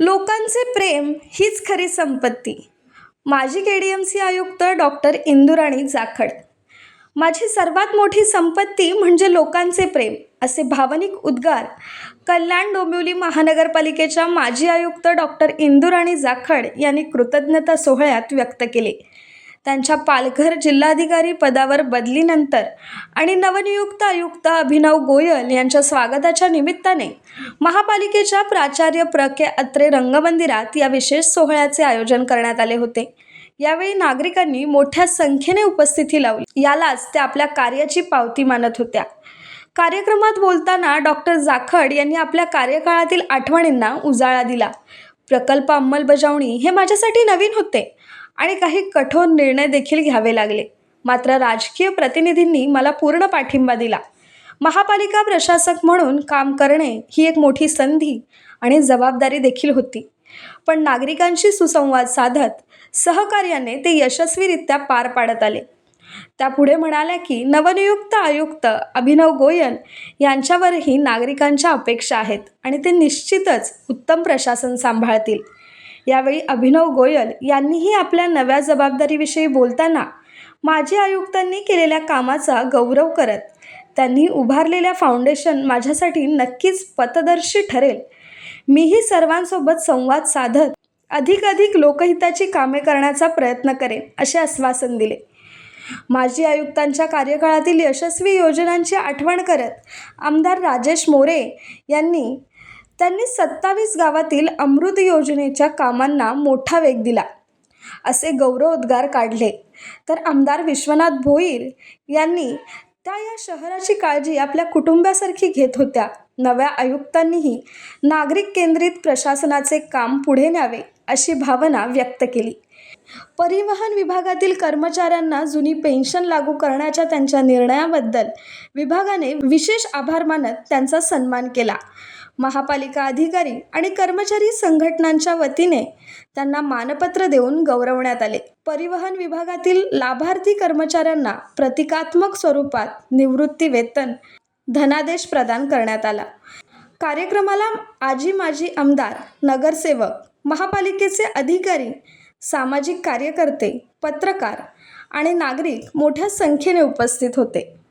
लोकांचे प्रेम हीच खरी संपत्ती. माजी के डी एम सी आयुक्त डॉक्टर इंदुराणी जाखड. माझी सर्वात मोठी संपत्ती म्हणजे लोकांचे प्रेम असे भावनिक उद्गार कल्याण डोंबिवली महानगरपालिकेच्या माजी आयुक्त डॉक्टर इंदुराणी जाखड यांनी कृतज्ञता सोहळ्यात व्यक्त केले. त्यांच्या पालघर जिल्हाधिकारी पदावर बदलीनंतर आणि नवनियुक्त आयुक्त अभिनव गोयल यांच्या स्वागताच्या निमित्ताने महापालिकेच्या प्राचार्य प्र. के. अत्रे रंगमंदिरात या विशेष सोहळ्याचे आयोजन करण्यात आले होते. यावेळी नागरिकांनी मोठ्या संख्येने उपस्थिती लावली. यालाच त्या आपल्या कार्याची पावती मानत होत्या. कार्यक्रमात बोलताना डॉक्टर जाखड यांनी आपल्या कार्यकाळातील आठवणींना उजाळा दिला. प्रकल्प अंमलबजावणी हे माझ्यासाठी नवीन होते. आणि काही कठोर निर्णय देखील घ्यावे लागले. मात्र राजकीय प्रतिनिधींनी मला पूर्ण पाठिंबा दिला. महापालिका प्रशासक म्हणून काम करणे ही एक मोठी संधी आणि जबाबदारी देखील होती. पण नागरिकांशी सुसंवाद साधत सहकार्याने ते यशस्वीरित्या पार पाडत आले. त्या पुढे म्हणाल्या की नवनियुक्त आयुक्त अभिनव गोयल यांच्यावरही नागरिकांच्या अपेक्षा आहेत आणि ते निश्चितच उत्तम प्रशासन सांभाळतील. यावेळी अभिनव गोयल यांनीही आपल्या नव्या जबाबदारीविषयी बोलताना माजी आयुक्तांनी केलेल्या कामाचा गौरव करत त्यांनी उभारलेल्या फाउंडेशन माझ्यासाठी नक्कीच पथदर्शी ठरेल. मीही सर्वांसोबत संवाद साधत अधिक अधिक लोकहिताची कामे करण्याचा प्रयत्न करेन असे आश्वासन दिले. माजी आयुक्तांच्या कार्यकाळातील यशस्वी योजनांची आठवण करत आमदार राजेश मोरे यांनी त्यांनी सत्तावीस गावातील अमृत योजनेच्या कामांना मोठा वेग दिला. असे गौरवोद्गार काढले. तर आमदार विश्वनाथ भोईर यांनी त्या या शहराची काळजी आपल्या कुटुंबासारखी घेत होत्या. नव्या आयुक्तांनीही नागरिक केंद्रित प्रशासनाचे काम पुढे न्यावे अशी भावना व्यक्त केली. परिवहन विभागातील कर्मचाऱ्यांना जुनी पेन्शन लागू करण्याच्या त्यांच्या निर्णयाबद्दल विभागाने विशेष आभार मानत त्यांचा सन्मान केला. महापालिका अधिकारी आणि कर्मचारी संघटनांच्या वतीने त्यांना मानपत्र देऊन गौरवण्यात आले. परिवहन विभागातील लाभार्थी कर्मचाऱ्यांना प्रतिकात्मक स्वरूपात निवृत्ती वेतन धनादेश प्रदान करण्यात आला. कार्यक्रमाला आजी माजी आमदार नगरसेवक महापालिकेचे अधिकारी सामाजिक कार्यकर्ते पत्रकार आणि नागरिक मोठ्या संख्येने उपस्थित होते.